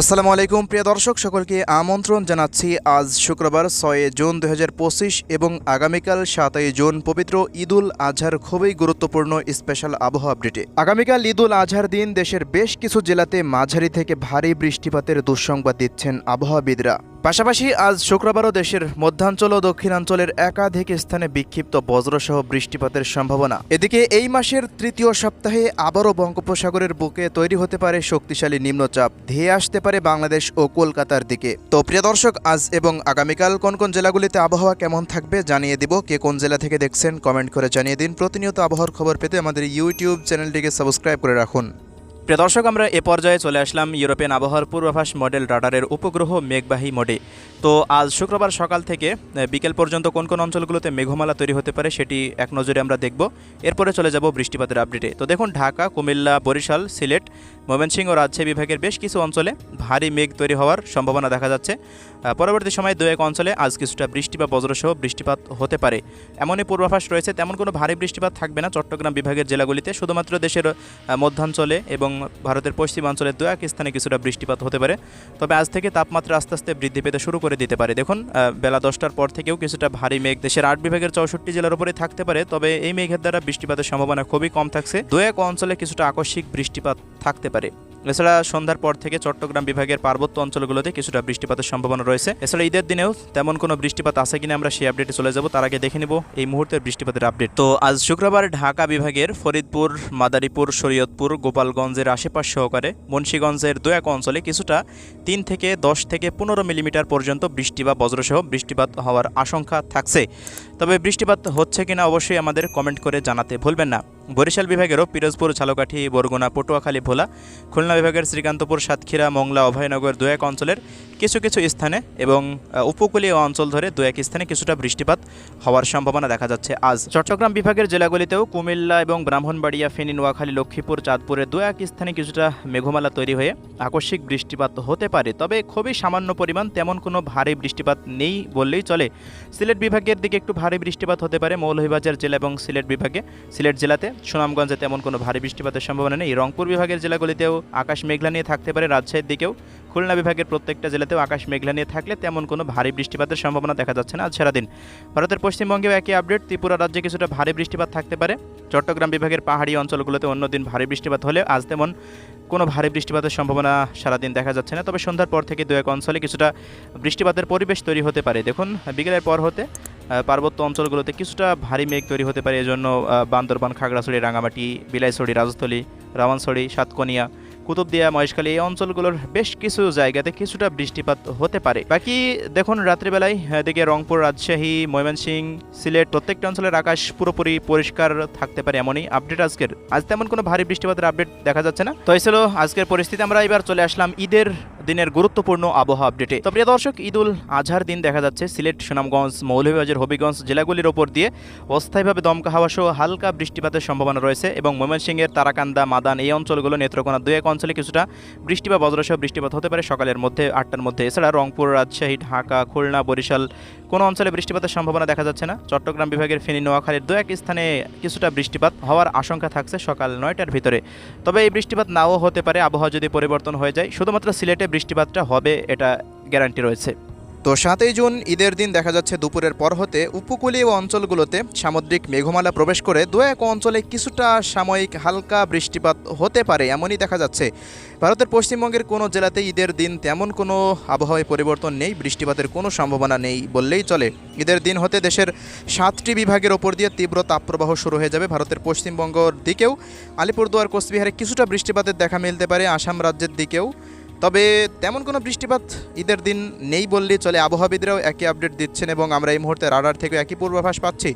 আসসালামু আলাইকুম, প্রিয় দর্শক, সকলকে আমন্ত্রণ জানাচ্ছি আজ শুক্রবার ছয় জুন দু হাজার পঁচিশ এবং আগামীকাল সাতই জুন পবিত্র ঈদুল আজহার খুবই গুরুত্বপূর্ণ স্পেশাল আবহাওয়া আপডেটে। আগামীকাল ঈদুল আজহার দিন দেশের বেশ কিছু জেলাতে মাঝারি থেকে ভারী বৃষ্টিপাতের দুঃসংবাদ দিচ্ছেন আবহাওয়াবিদরা। পাশাপাশি আজ শুক্রবারও দেশের মধ্যাঞ্চল ও দক্ষিণাঞ্চলের একাধিক স্থানে বিক্ষিপ্ত বজ্রসহ বৃষ্টিপাতের সম্ভাবনা। এদিকে এই মাসের তৃতীয় সপ্তাহে আবারও বঙ্গোপসাগরের বুকে তৈরি হতে পারে শক্তিশালী নিম্নচাপ। ধেয়ে আসতে পারে বাংলাদেশ ও কলকাতার দিকে। তো প্রিয় দর্শক, আজ এবং আগামীকাল কোন কোন জেলাগুলিতে আবহাওয়া কেমন থাকবে জানিয়ে দিব। কে কোন জেলা থেকে দেখছেন কমেন্ট করে জানিয়ে দিন। প্রতিনিয়ত আবহাওয়ার খবর পেতে আমাদের ইউটিউব চ্যানেলটিকে সাবস্ক্রাইব করে রাখুন। প্রিয় দর্শক, আমরা এ পর্যায়ে চলে আসলাম ইউরোপিয়ান আবহাওয়ার পূর্বাভাস মডেল রাডারের উপগ্রহ মেঘবাহী মোডে। তো আজ শুক্রবার সকাল থেকে বিকেল পর্যন্ত কোন কোন অঞ্চলগুলোতে মেঘমালা তৈরি হতে পারে সেটি এক নজরে আমরা দেখব। এরপরে চলে যাব বৃষ্টিপাতের আপডেটে তো দেখুন, ঢাকা, কুমিল্লা, বরিশাল, সিলেট, ময়মনসিংহ ও রাজশাহী বিভাগের বেশ কিছু অঞ্চলে ভারী মেঘ তৈরি হওয়ার সম্ভাবনা দেখা যাচ্ছে। পরবর্তী সময়ে দু এক অঞ্চলে আজ কিছুটা বৃষ্টি বা বজ্রসহ বৃষ্টিপাত হতে পারে। এমনই পূর্বাভাস রয়েছে, তেমন কোনো ভারী বৃষ্টিপাত থাকবে না চট্টগ্রাম বিভাগের জেলাগুলিতে। শুধুমাত্র দেশের মধ্যাঞ্চলে এবং ভারতের পশ্চিমাঞ্চলের দু এক স্থানে কিছুটা বৃষ্টিপাত হতে পারে। তবে আজ থেকে তাপমাত্রা আস্তে আস্তে বৃদ্ধি পেতে শুরু করে দিতে পারে। দেখুন বেলা দশটার পর থেকেও কিছুটা ভারী মেঘ। দেশের আট বিভাগের চৌষট্টি জেলার উপরে থাকতে পারে, তবে এই মেঘের দ্বারা বৃষ্টিপাতের সম্ভাবনা খুবই কম থাকছে। দু এক অঞ্চলে কিছুটা আকস্মিক বৃষ্টিপাত থাকতে পারে। এছাড়া সন্ধ্যার পর থেকে চট্টগ্রাম বিভাগের পার্বত্য অঞ্চলগুলোতে কিছুটা বৃষ্টিপাতের সম্ভাবনা রয়েছে। এছাড়া ঈদের দিনেও তেমন কোনো বৃষ্টিপাত আছে কিনা আমরা সেই আপডেটে চলে যাব। তার আগে দেখে নিব এই মুহূর্তের বৃষ্টিপাতের আপডেট তো আজ শুক্রবার ঢাকা বিভাগের ফরিদপুর, মাদারীপুর, শরীয়তপুর, গোপালগঞ্জের আশেপাশ সহকারে মুন্সীগঞ্জের দু এক অঞ্চলে কিছুটা তিন থেকে দশ থেকে পনেরো মিলিমিটার পর্যন্ত বৃষ্টি বা বজ্রসহ বৃষ্টিপাত হওয়ার আশঙ্কা থাকছে। তবে বৃষ্টিপাত হচ্ছে কিনা অবশ্যই আমাদের কমেন্ট করে জানাতে ভুলবেন না। বরিশাল বিভাগেরও পিরোজপুর, ঝালকাঠি, বরগুনা, পটুয়াখালী, ভোলা, খুলনা বিভাগের শ্রীকান্তপুর, সাতক্ষীরা, মংলা, অভয়নগর দু এক অঞ্চলের কিছু কিছু স্থানে এবং উপকূলীয় অঞ্চল ধরে দু এক স্থানে কিছুটা বৃষ্টিপাত হওয়ার সম্ভাবনা দেখা যাচ্ছে আজ। চট্টগ্রাম বিভাগের জেলাগুলিতেও কুমিল্লা এবং ব্রাহ্মণবাড়িয়া, ফেনী, নোয়াখালী, লক্ষ্মীপুর চাঁদপুরের দু এক স্থানে কিছুটা মেঘমালা তৈরি হয়ে আকস্মিক বৃষ্টিপাত হতে পারে। তবে খুবই সামান্য পরিমাণ তেমন কোনো ভারী বৃষ্টিপাত নেই বললেই চলে। সিলেট বিভাগের দিকে একটু ভারী বৃষ্টিপাত হতে পারে মৌলভীবাজার জেলা এবং সিলেট বিভাগে। সিলেট জেলাতে সুনামগঞ্জে তেমন কোনো ভারী বৃষ্টিপাতের সম্ভাবনা নেই। রংপুর বিভাগের জেলাগুলিতেও আকাশ মেঘলা নিয়ে থাকতে পারে, রাজশাহীর দিকেও। খুলনা বিভাগের প্রত্যেকটা জেলাতেও আকাশ মেঘলা নিয়ে থাকলে তেমন কোনো ভারী বৃষ্টিপাতের সম্ভাবনা দেখা যাচ্ছে না আজ সারাদিন। ভারতের পশ্চিমবঙ্গেও একই আপডেট, ত্রিপুরা রাজ্যে কিছুটা ভারী বৃষ্টিপাত থাকতে পারে। চট্টগ্রাম বিভাগের পাহাড়ি অঞ্চলগুলোতে অন্যদিন ভারী বৃষ্টিপাত হলে আজ তেমন কোনো ভারী বৃষ্টিপাতের সম্ভাবনা সারাদিন দেখা যাচ্ছে না। তবে সন্ধ্যার পর থেকে দু এক অঞ্চলে কিছুটা বৃষ্টিপাতের পরিবেশ তৈরি হতে পারে। দেখুন, বিকেলের পর হতে পার্বত্য অঞ্চলগুলোতে কিছুটা ভারী মেঘ তৈরি হতে পারে। এজন্য বান্দরবান, খাগড়াছড়ি রাঙামাটি বিলাইছড়ি, রাজস্থলী রাওয়ানছড়ি সাতকনিয়া, কুতুবদিয়া, মহেশখালী এই অঞ্চলগুলোর বেশ কিছু জায়গাতে কিছুটা বৃষ্টিপাত হতে পারে। বাকি দেখুন, রাত্রিবেলায় এদিকে রংপুর, রাজশাহী, ময়মনসিংহ, সিলেট প্রত্যেকটা অঞ্চলের আকাশ পুরোপুরি পরিষ্কার থাকতে পারে এমনই আপডেট আজকের। আজ তেমন কোনো ভারী বৃষ্টিপাতের আপডেট দেখা যাচ্ছে না। তো এই আজকের পরিস্থিতি। আমরা এবার চলে আসলাম ঈদের দিনের গুরুত্বপূর্ণ আবহাওয়া আপডেটে তো প্রিয় দর্শক ঈদুল আজহার দিন দেখা যাচ্ছে সিলেট, সুনামগঞ্জ, মৌলভীবাজার, হবিগঞ্জ জেলাগুলির ওপর দিয়ে অস্থায়ীভাবে দমকা হাওয়া সহ হালকা বৃষ্টিপাতের সম্ভাবনা রয়েছে এবং ময়মনসিংহের তারাকান্দা, মাদান এই অঞ্চলগুলো নেত্রকোনা দুই এক অঞ্চলে কিছুটা বৃষ্টি বা বজ্রসহ বৃষ্টিপাত হতে পারে। সকালের মধ্যে আটটার মধ্যে। এছাড়া রংপুর, রাজশাহী, ঢাকা, খুলনা, বরিশাল কোনো অঞ্চলে বৃষ্টিপাতের সম্ভাবনা দেখা যাচ্ছে না। চট্টগ্রাম বিভাগের ফেনী, নোয়াখালীর দু এক স্থানে কিছুটা বৃষ্টিপাত হওয়ার আশঙ্কা থাকছে সকাল নয়টার ভিতরে। তবে এই বৃষ্টিপাত নাও হতে পারে। আবহাওয়া যদি পরিবর্তন হয়ে যায়, শুধুমাত্র সিলেটে বৃষ্টিপাতটা হবে, এটা গ্যারান্টি রয়েছে। তো সাতই জুন ঈদের দিন দেখা যাচ্ছে দুপুরের পর হতে উপকূলীয় অঞ্চলগুলোতে সামুদ্রিক মেঘমালা প্রবেশ করে। দু এক অঞ্চলে কিছুটা সাময়িক হালকা বৃষ্টিপাত হতে পারে, এমনই দেখা যাচ্ছে। ভারতের পশ্চিমবঙ্গের কোনো জেলাতে ঈদের দিন তেমন কোনো আবহাওয়ায় পরিবর্তন নেই, বৃষ্টিপাতের কোনো সম্ভাবনা নেই বললেই চলে। ঈদের দিন হতে দেশের সাতটি বিভাগের ওপর দিয়ে তীব্র তাপপ্রবাহ শুরু হয়ে যাবে। ভারতের পশ্চিমবঙ্গর দিকেও আলিপুরদুয়ার, কোচবিহারে কিছুটা বৃষ্টিপাতের দেখা মিলতে পারে। আসাম রাজ্যের দিকেও তবে তেমন কোনো বৃষ্টিপাত ঈদের দিন নেই বললেই চলে। আবহাওয়াবিদরাও একই আপডেট দিচ্ছেন এবং আমরা এই মুহূর্তে রাডার থেকে একই পূর্বাভাস পাচ্ছি।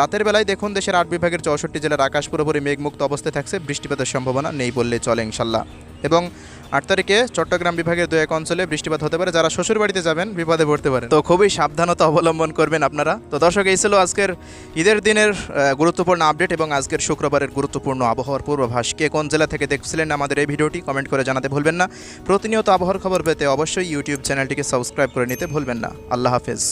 রাতের বেলায় দেখুন, দেশের আট বিভাগের চৌষট্টি জেলার আকাশ পুরোপুরি মেঘমুক্ত অবস্থায় থাকছে। বৃষ্টিপাতের সম্ভাবনা নেই বললে চলে ইনশাল্লাহ। এবং আট তারিখে চট্টগ্রাম বিভাগের দু এক অঞ্চলে বৃষ্টিপাত হতে পারে, যারা শ্বশুর বাড়িতে যাবেন বিপদে পড়তে পারেন। তো খুবই সাবধানতা অবলম্বন করবেন আপনারা। তো দর্শক, এই ছিল আজকের ঈদের দিনের গুরুত্বপূর্ণ আপডেট এবং আজকের শুক্রবারের গুরুত্বপূর্ণ আবহাওয়ার পূর্বাভাস। কে কোন জেলা থেকে দেখছিলেন আমাদের এই ভিডিওটি কমেন্ট করে জানাতে ভুলবেন না। প্রতিনিয়ত আবহাওয়ার খবর পেতে অবশ্যই ইউটিউব চ্যানেলটিকে সাবস্ক্রাইব করে নিতে ভুলবেন না। আল্লাহ হাফেজ।